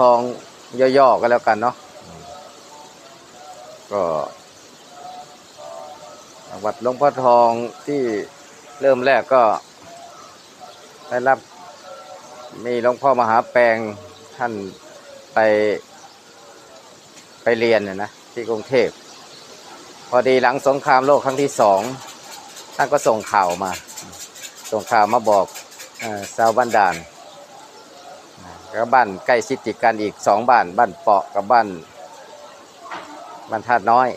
ทองย่อๆก็แล้วกันเนาะก็วัดหลวงพ่อทองที่เริ่มแรกก็ ได้รับมีหลวงพ่อมหาแปลงท่านไปไปเรียนน่ะนะที่กรุงเทพ พอดีหลังสงครามโลกครั้งที่สองท่านก็ส่งข่าวมา ส่งข่าวมาบอกอ่อชาวบ้านด่าน แล้วบ้านใกล้ชิดติดกันอีกสองบ้าน บ้านเปาะกับบ้านบ้านธาตุน้อย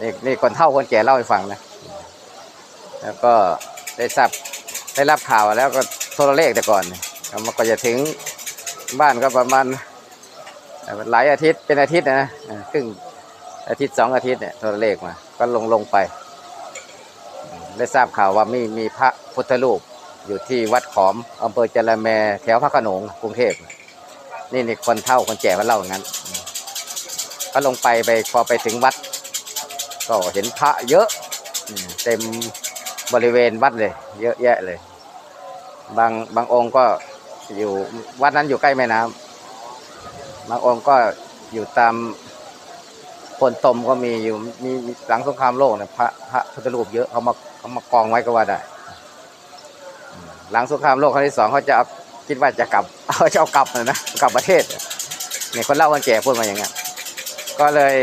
นี่นี่คนเฒ่าคนแก่เล่าให้ฟังนะ แล้วก็ได้ทราบได้รับข่าวแล้วก็โทรเลขแต่ก่อนแล้วมันก็จะถึงบ้านก็ประมาณหลายอาทิตย์เป็นอาทิตย์นะครึ่งอาทิตย์สองอาทิตย์เนี่ยโทรเลขมา ก็ลงลงไป ได้ทราบข่าวว่ามีมีพระพุทธรูป อยู่ที่วัดขอมอำเภอจระแมแถวพระขนงกรุงเทพนี่นี่คนเฒ่าคนแก่มาเล่าอย่างนั้นก็ลงไปไปพอไปถึงวัด ก็เห็นพระเยอะเต็มบริเวณวัดเลย เยอะแยะเลย บางบางองค์ก็อยู่วัดนั้นอยู่ใกล้แม่น้ำบางองค์ก็อยู่ตามพนตมก็มีอยู่มีหลังสงครามโลกเนี่ยพระพระพุทธรูปเยอะเขามาเขามากองไว้ก็ว่าได้ หลังสงครามโลกครั้งที่สองเขาจะาคิดว่าจะกลับเขาจะเอากลับนะนะกลับประเทศเนี่ยคนเล่าคนแก่พูดมาอย่างเงี้ยก็เลย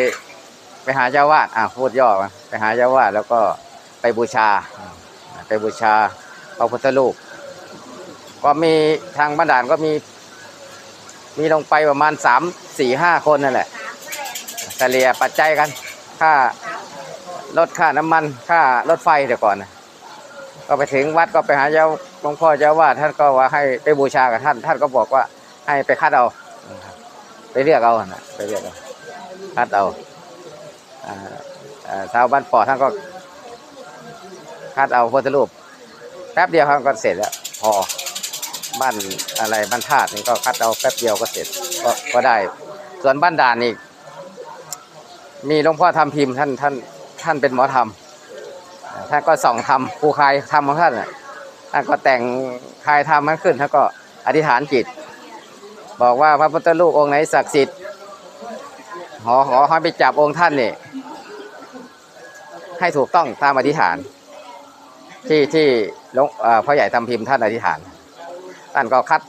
ไปหาเจ้าวาดอะพูดย่อมาไปหาเจ้าวาดแล้วก็ไปบูชา ไปบูชาพระพุทธรูปก็มีทางบ้านด่านก็มี มีลงไปประมาณสามสี่ห้าคนนั่นแหละเฉลี่ยปัจจัยกัน ค่ารถค่าน้ำมัน ค่ารถไฟเดี๋ยวก่อนนะ ก็ไปถึงวัดก็ไปหาเจ้าหลวงพ่อเจ้าว่าท่านก็ว่าให้ไปบูชากับท่าน ท่านก็บอกว่าให้ไปคัดเอาไปเรียกเอาไปเรียกเอาคัดเอาอ่าอ่าชาวบ้านปอท่านก็คัดเอาพุทธรูปแป๊บเดียวครับก็เสร็จแล้วพอบ้านอะไรบ้านธาตุนี่ก็คัดเอาแป๊บเดียวก็เสร็จก็ก็ได้ ส่วนบ้านด่านนี่มีหลวงพ่อทำพิมพ์ท่านท่านท่านเป็นหมอธรรม ท่านก็ส่องทำภูคายทำของท่านท่านก็แต่งคายทำมันขึ้นท่านก็อธิษฐานจิต บอกว่าพระพุทธรูปองค์ไหนศักดิ์สิทธิ์ขอขอให้ไปจับองค์ท่านนี่ให้ถูกต้องตามอธิษฐาน ที่ที่หลวงพ่อใหญ่ทำพิมพ์ท่านอธิษฐานท่านก็คัด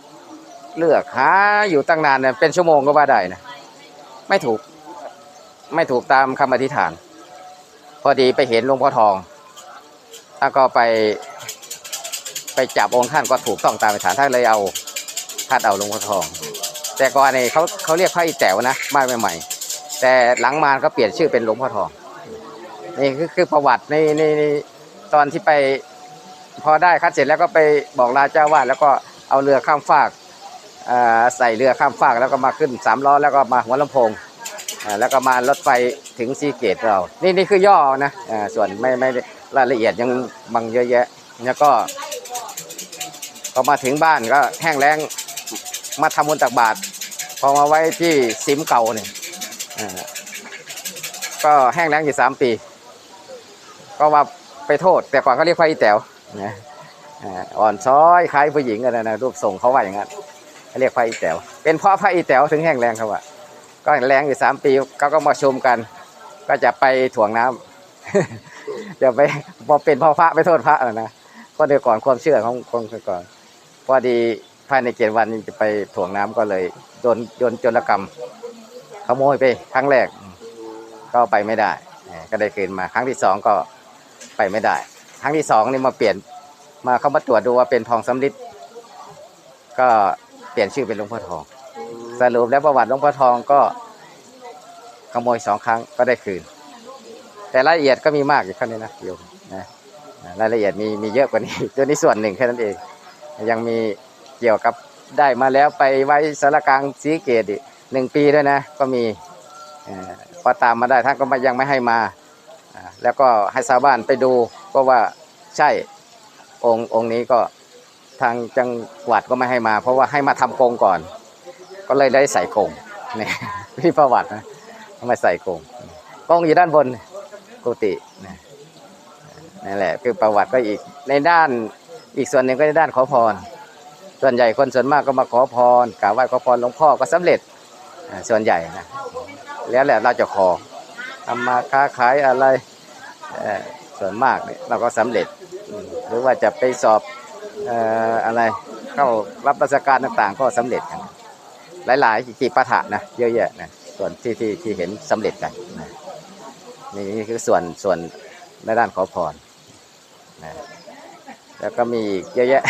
เลือกหาอยู่ตั้งนานเนี่ยเป็นชั่วโมงก็ว่าได้นะไม่ถูกไม่ถูกตามคำอธิษฐาน พอดีไปเห็นหลวงพ่อทอง ท่าก็ไป ไปจับองค์ท่านก็ถูกต้องตามอธิษฐานท่านเลยเอาท่านเอาหลวงพ่อทอง แต่ก่อนนี่เขาเขาเรียกพระอีแต๋วนะบ้านใหม่ๆแต่หลังมาเขาเปลี่ยนชื่อเป็นหลวงพ่อทองนี่คือคือประวัติในในตอนที่ไปพอได้คัดเสร็จแล้วก็ไปบอกลาเจ้าวาดแล้วก็เอาเรือข้ามฟากอ่าใส่เรือข้ามฟากแล้วก็มาขึ้นสามล้อแล้วก็มาหัวลำโพงแล้วก็มารถไฟถึงซีเกตเรา นี่นี่คือย่อนะอ่าส่วนไม่ไม่ได้ รายละเอียดยังบางเยอะแยะ แล้วก็พอมาถึงบ้านก็แห้งแล้งมาทำบุญตักบาตรพอมาไว้ที่ซิมเก่าเนี่ยก็แห้งแล้งอยู่สามปี ก็ว่าไปโทษ แต่ก่อนเขาเรียกพระอีแต๋วอ่อ่อนช้อยคล้ายผู้หญิงกันนะนะรูปทรงเขาว่าอย่างนั้นเขาเรียกพระอีแต๋วเป็นเพราะพระอีแต๋วถึงแห้งแรงเขาว่าก็แรงอยู่สามปีเขาก็มาชมกัน ก็จะไปถ่วงน้ำจะไปพอเป็นพ่อพระไปโทษพระอะนะก็เดี๋ยวก่อนความเชื่อของคนก่อนพอดีภายในเจ็ดวันนี้จะไปถ่วงน้ำก็เลยโดนโดนจรกรรมขโมยไปครั้งแรก ก็ไปไม่ได้ ก็ได้คืนมา ครั้งที่สองก็ไปไม่ได้ ครั้งที่สองนี่มาเปลี่ยนมาเขามาตรวจดูว่าเป็นทองสำริดก็เปลี่ยนชื่อเป็นหลวงพ่อทอง สรุปแล้วประวัติหลวงพ่อทองก็ขโมยสองครั้งก็ได้คืน แต่รายละเอียดก็มีมากอยู่แค่นี้นะโยมนะรายละเอียดมีมีเยอะกว่านี้ตัวนี้ส่วนหนึ่งแค่นั้นเอง ยังมีเกี่ยวกับได้มาแล้วไปไว้สารกลางสีเกตอีกหนึ่งปีด้วยนะ ก็มีอพอตามมาได้ท่านก็ยังไม่ให้มาแล้วก็ให้ชาวบ้านไปดูก็ว่าใช่องค์องค์นี้ก็ทางจังหวัดก็ไม่ให้มา เพราะว่าให้มาทำกรงก่อน ก็เลยได้ใส่กรงนี่ยที่ประวัตินะทำไมใส่กรงกรงอยู่ด้านบน กุฏินะนั่นแหละคือประวัติก็อีกในด้านอีกส่วนหนึ่งก็ในด้านขอพร ส่วนใหญ่คนส่วนมากก็มาขอพรกราบไหว้ขอพรหลวงพ่อก็สำเร็จส่วนใหญ่นะแล้วแหละเราจะขอทำมาค้าขายอะไรส่วนมากเนี่ยเราก็สำเร็จ หรือว่าจะไปสอบอะไรเข้ารับราชการต่างๆ ก็สำเร็จกันหลายๆจีปาถะนะเยอะแยะนะส่วนที่ที่ที่เห็นสำเร็จกันนะ นี่คือส่วนส่วนในด้านขอพรนะแล้วก็มีอีกเยอะแยะ